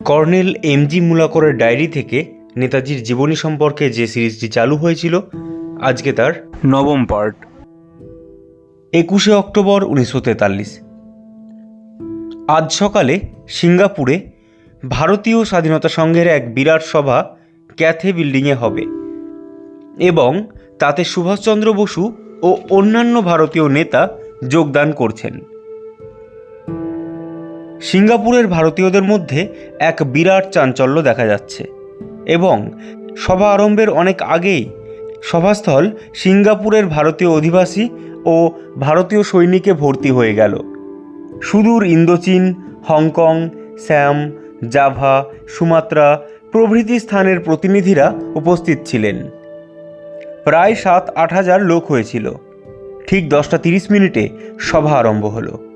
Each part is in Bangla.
কর্নেল এমজি মুলাকরের ডায়েরি থেকে নেতাজির জীবনী সম্পর্কে যে সিরিজটি চালু হয়েছিল, আজকে তার নবম পার্ট। একুশে অক্টোবর উনিশশো তেতাল্লিশ। আজ সকালে সিঙ্গাপুরে ভারতীয় স্বাধীনতা সংঘের এক বিরাট সভা ক্যাথে বিল্ডিংয়ে হবে এবং তাতে সুভাষচন্দ্র বসু ও অন্যান্য ভারতীয় নেতা যোগদান করছেন। সিঙ্গাপুরের ভারতীয়দের মধ্যে এক বিরাট চাঞ্চল্য দেখা যাচ্ছে এবং সভা আরম্ভের অনেক আগেই সভাস্থল সিঙ্গাপুরের ভারতীয় অধিবাসী ও ভারতীয় সৈনিকে ভর্তি হয়ে গেল। সুদূর Indochina, Hong Kong, Siam, Java, Sumatra প্রভৃতি স্থানের প্রতিনিধিরা উপস্থিত ছিলেন। প্রায় সাত আট হাজার লোক হয়েছিল। ঠিক দশটা তিরিশ মিনিটে সভা আরম্ভ হলো।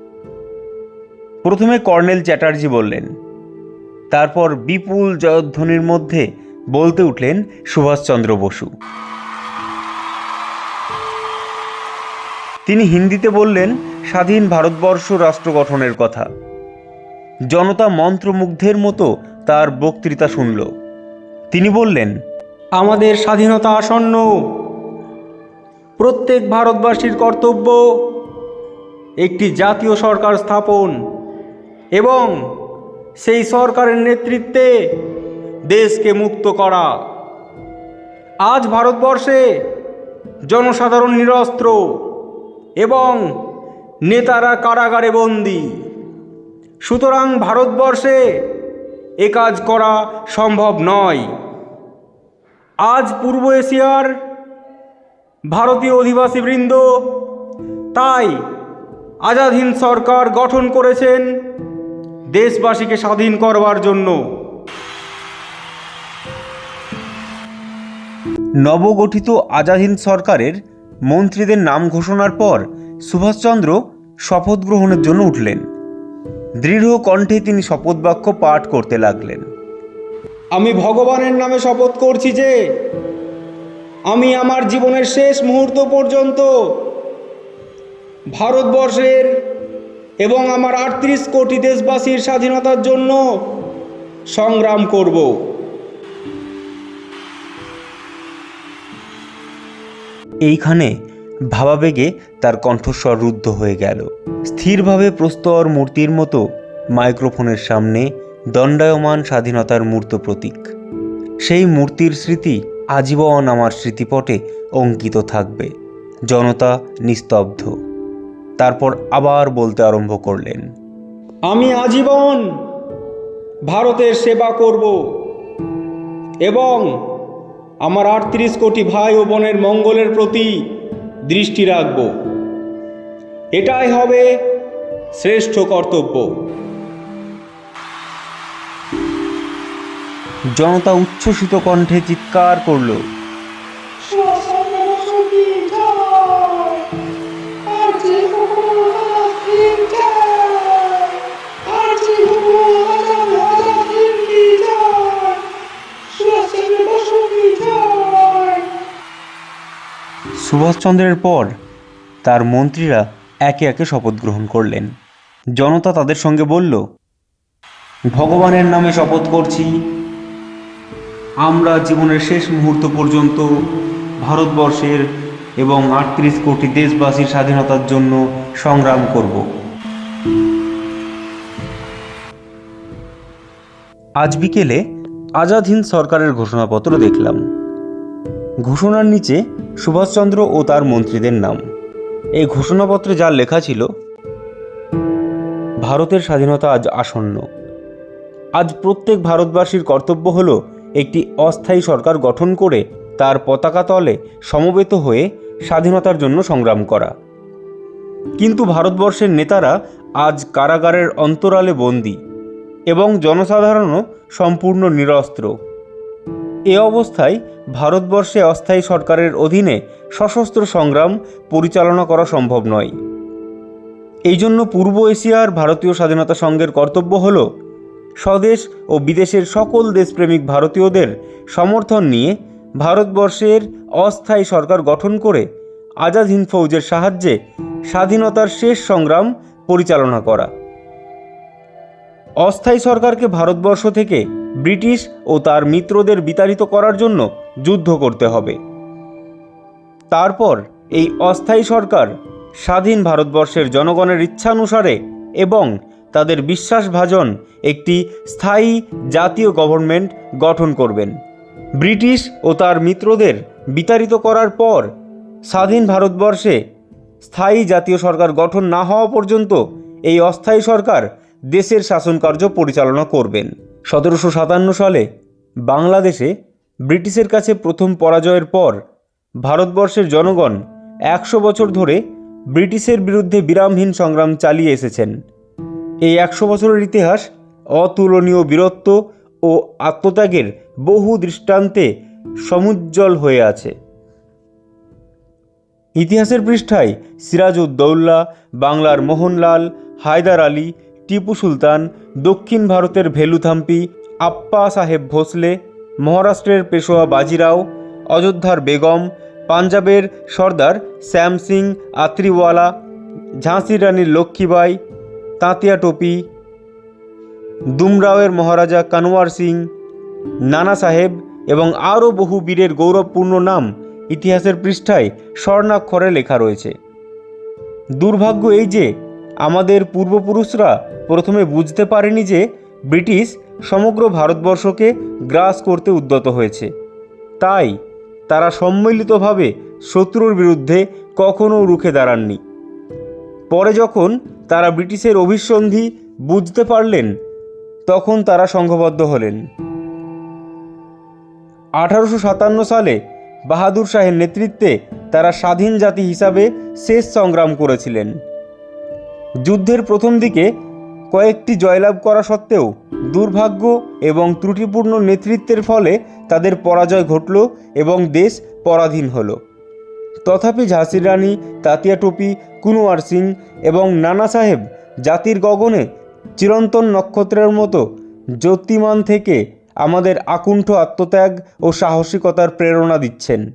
প্রথমে কর্নেল চ্যাটার্জি বললেন, তারপর বিপুল জয়ধ্বনির মধ্যে বলতে উঠলেন সুভাষচন্দ্র বসু। তিনি হিন্দিতে বললেন, স্বাধীন ভারতবর্ষ রাষ্ট্র গঠনের কথা। জনতা মন্ত্রমুগ্ধের মতো তার বক্তৃতা শুনল। তিনি বললেন, আমাদের স্বাধীনতা আসন্ন। প্রত্যেক ভারতবাসীর কর্তব্য একটি জাতীয় সরকার স্থাপন। এবং সেই সরকারের নেতৃত্বে দেশকে মুক্ত করা। আজ ভারতবর্ষে জনসাধারণ নিরস্ত্র এবং নেতারা কারাগারে বন্দী। সুতরাং ভারতবর্ষে এ কাজ করা সম্ভব নয়। আজ পূর্ব এশিয়ার ভারতীয় অধিবাসীবৃন্দ তাই আজাদহীন সরকার গঠন করেছেন দেশবাসীকে স্বাধীন করবার জন্য। নবগঠিত আজাদ হিন্দ সরকারের মন্ত্রীদের নাম ঘোষণার পর সুভাষচন্দ্র শপথ গ্রহণের জন্য উঠলেন। দৃঢ় কণ্ঠে তিনি শপথ বাক্য পাঠ করতে লাগলেন। আমি ভগবানের নামে শপথ করছি যে আমি আমার জীবনের শেষ মুহূর্ত পর্যন্ত ভারতবর্ষের এবং আমার আটত্রিশ কোটি দেশবাসীর স্বাধীনতার জন্য সংগ্রাম করব। এইখানে ভাবাবেগে তার কণ্ঠস্বর রুদ্ধ হয়ে গেল। স্থিরভাবে প্রস্তর মূর্তির মতো মাইক্রোফোনের সামনে দণ্ডায়মান স্বাধীনতার মূর্ত প্রতীক। সেই মূর্তির স্মৃতি আজীবন আমার স্মৃতিপটে অঙ্কিত থাকবে। জনতা নিস্তব্ধ। তারপর আবার বলতে আরম্ভ করলেন আমি আজীবন ভারতের সেবা করব এবং আমার আটত্রিশ কোটি ভাই ও বোনের মঙ্গলের প্রতি দৃষ্টি রাখব। এটাই হবে শ্রেষ্ঠ কর্তব্য। জনতা উচ্ছ্বসিত কণ্ঠে চিৎকার করল সুভাষচন্দ্রের পর তার মন্ত্রীরা একে একে শপথ গ্রহণ করলেন। জনতা তাদের সঙ্গে বলল, ভগবানের নামে শপথ করছি। আমরা জীবনের শেষ মুহূর্ত পর্যন্ত ভারতবর্ষের এবং আটত্রিশ কোটি দেশবাসীর স্বাধীনতার জন্য সংগ্রাম করব। আজ বিকেলে আজাদ হিন্দ সরকারের ঘোষণাপত্র দেখলাম। ঘোষণার নিচে সুভাষচন্দ্র ও তার মন্ত্রীদের নাম। এই ঘোষণাপত্রে যা লেখা ছিল, ভারতের স্বাধীনতা আজ আসন্ন। আজ প্রত্যেক ভারতবাসীর কর্তব্য হল একটি অস্থায়ী সরকার গঠন করে তার পতাকা তলে সমবেত হয়ে স্বাধীনতার জন্য সংগ্রাম করা। কিন্তু ভারতবর্ষের নেতারা আজ কারাগারের অন্তরালে বন্দী এবং জনসাধারণও সম্পূর্ণ নিরস্ত্র। এ অবস্থায় ভারতবর্ষে অস্থায়ী সরকারের অধীনে সশস্ত্র সংগ্রাম পরিচালনা করা সম্ভব নয়। এই জন্য পূর্ব এশিয়ার ভারতীয় স্বাধীনতা সংঘের কর্তব্য হল স্বদেশ ও বিদেশের সকল দেশপ্রেমিক ভারতীয়দের সমর্থন নিয়ে ভারতবর্ষের অস্থায়ী সরকার গঠন করে আজাদ হিন্দ ফৌজের সাহায্যে স্বাধীনতার শেষ সংগ্রাম পরিচালনা করা। অস্থায়ী সরকারকে ভারতবর্ষ থেকে ব্রিটিশ ও তার মিত্রদের বিতাড়িত করার জন্য যুদ্ধ করতে হবে। তারপর এই অস্থায়ী সরকার স্বাধীন ভারতবর্ষের জনগণের ইচ্ছানুসারে এবং তাদের বিশ্বাসভাজন একটি স্থায়ী জাতীয় গভর্নমেন্ট গঠন করবেন। ব্রিটিশ ও তার মিত্রদের বিতাড়িত করার পর স্বাধীন ভারতবর্ষে স্থায়ী জাতীয় সরকার গঠন না হওয়া পর্যন্ত এই অস্থায়ী সরকার দেশের শাসনকার্য পরিচালনা করবেন। সতেরোশো সাতান্ন সালে বাংলাদেশে ব্রিটিশের কাছে প্রথম পরাজয়ের পর ভারতবর্ষের জনগণ একশো বছর ধরে ব্রিটিশের বিরুদ্ধে বিরামহীন সংগ্রাম চালিয়ে এসেছেন। এই একশো বছরের ইতিহাস অতুলনীয় বীরত্ব ও আত্মত্যাগের বহু দৃষ্টান্তে সমুজ্জ্বল হয়ে আছে। ইতিহাসের পৃষ্ঠায় সিরাজউদ্দৌল্লা বাংলার মোহনলাল, হায়দার আলী টিপু সুলতান, দক্ষিণ ভারতের ভেলুথাম্পি আপ্পা সাহেব ভোসলে, মহারাষ্ট্রের পেশোয়া বাজিরাও, অযোধ্যার বেগম, পাঞ্জাবের সর্দার শ্যাম সিং আত্রিওয়ালা, ঝাঁসির রানীর লক্ষ্মীবাই, তাঁতিয়া টোপি, দুমরাওয়ের মহারাজা কানওয়ার সিং, নানা সাহেব এবং আরও বহু বীরের গৌরবপূর্ণ নাম ইতিহাসের পৃষ্ঠায় স্বর্ণাক্ষরে লেখা রয়েছে। দুর্ভাগ্য এই যে আমাদের পূর্বপুরুষরা প্রথমে বুঝতে পারেনি যে ব্রিটিশ সমগ্র ভারতবর্ষকে গ্রাস করতে উদ্যত হয়েছে। তাই তারা সম্মিলিতভাবে শত্রুর বিরুদ্ধে কখনও রুখে দাঁড়াননি। পরে যখন তারা ব্রিটিশের অভিসন্ধি বুঝতে পারলেন, তখন তারা সংঘবদ্ধ হলেন। আঠারোশো সাতান্ন সালে বাহাদুর শাহের নেতৃত্বে তারা স্বাধীন জাতি হিসাবে শেষ সংগ্রাম করেছিলেন। যুদ্ধের প্রথম দিকে কয়েকটি জয়লাভ করা সত্ত্বেও দুর্ভাগ্য এবং ত্রুটিপূর্ণ নেতৃত্বের ফলে তাদের পরাজয় ঘটল এবং দেশ পরাধীন হল। তথাপি ঝাঁসির রানী, তাতিয়া টুপি, কুনওয়ার সিং এবং নানা সাহেব জাতির গগনে চিরন্তন নক্ষত্রের মতো জ্যোতিমান থেকে আমাদের আকুণ্ঠ আত্মত্যাগ ও সাহসিকতার প্রেরণা দিচ্ছেন।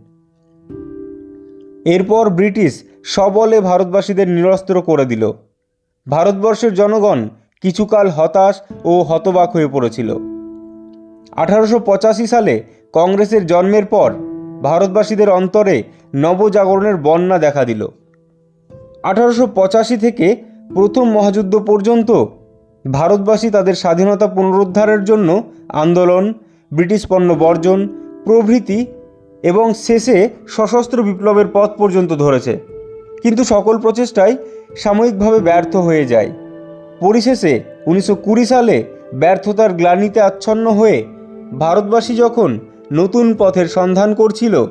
এরপর ব্রিটিশ সবলে ভারতবাসীদের নিরস্ত্র করে দিল। ভারতবর্ষের জনগণ কিছুকাল হতাশ ও হতবাক হয়ে পড়েছিল। আঠারোশো পঁচাশি সালে কংগ্রেসের জন্মের পর ভারতবাসীদের অন্তরে নবজাগরণের বন্যা দেখা দিল। আঠারোশো পঁচাশি থেকে প্রথম মহাযুদ্ধ পর্যন্ত ভারতবাসী তাদের স্বাধীনতা পুনরুদ্ধারের জন্য আন্দোলন, ব্রিটিশ পণ্য বর্জন, প্রভৃতি এবং শেষে সশস্ত্র বিপ্লবের পথ পর্যন্ত ধরেছে। কিন্তু সকল প্রচেষ্টাই সাময়িকভাবে ব্যর্থ হয়ে যায়। পরিশেষে উনিশশো কুড়ি সালে ব্যর্থতার গ্লানিতে আচ্ছন্ন হয়ে ভারতবাসী যখন নতুন পথের সন্ধান করছিল,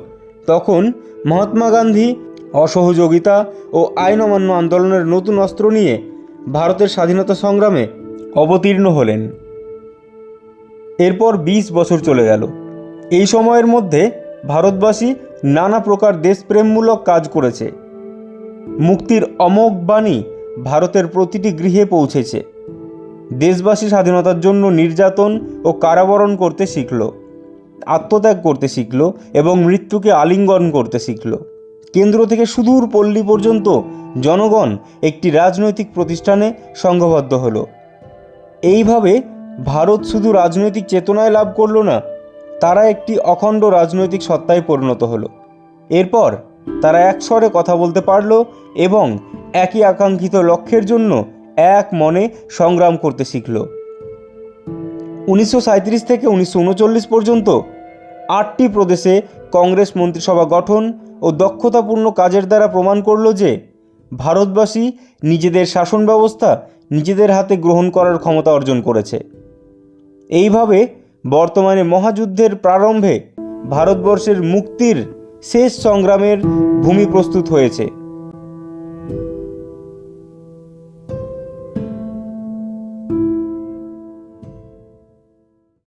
তখন মহাত্মা গান্ধী অসহযোগিতা ও আইন অমান্য আন্দোলনের নতুন অস্ত্র নিয়ে ভারতের স্বাধীনতা সংগ্রামে অবতীর্ণ হলেন। এরপর বিশ বছর চলে গেল। এই সময়ের মধ্যে ভারতবাসী নানা প্রকার দেশপ্রেমমূলক কাজ করেছে। মুক্তির অমোঘ বাণী ভারতের প্রতিটি গৃহে পৌঁছেছে। দেশবাসী স্বাধীনতার জন্য নির্যাতন ও কারাবরণ করতে শিখল, আত্মত্যাগ করতে শিখল এবং মৃত্যুকে আলিঙ্গন করতে শিখল। কেন্দ্র থেকে সুদূর পল্লী পর্যন্ত জনগণ একটি রাজনৈতিক প্রতিষ্ঠানে সংঘবদ্ধ হল। এইভাবে ভারত শুধু রাজনৈতিক চেতনায় লাভ করল না, তারা একটি অখণ্ড রাজনৈতিক সত্তায় পরিণত হলো। এরপর তারা এক স্বরে কথা বলতে পারল এবং একই আকাঙ্ক্ষিত লক্ষ্যের জন্য এক মনে সংগ্রাম করতে শিখল। উনিশশো সাঁইত্রিশ থেকে উনিশশো উনচল্লিশ পর্যন্ত আটটি প্রদেশে কংগ্রেস মন্ত্রিসভা গঠন ও দক্ষতাপূর্ণ কাজের দ্বারা প্রমাণ করল যে ভারতবাসী নিজেদের শাসন ব্যবস্থা নিজেদের হাতে গ্রহণ করার ক্ষমতা অর্জন করেছে। এইভাবে বর্তমানে মহাযুদ্ধের প্রারম্ভে ভারতবর্ষের মুক্তির শেষ সংগ্রামের ভূমি প্রস্তুত হয়েছে।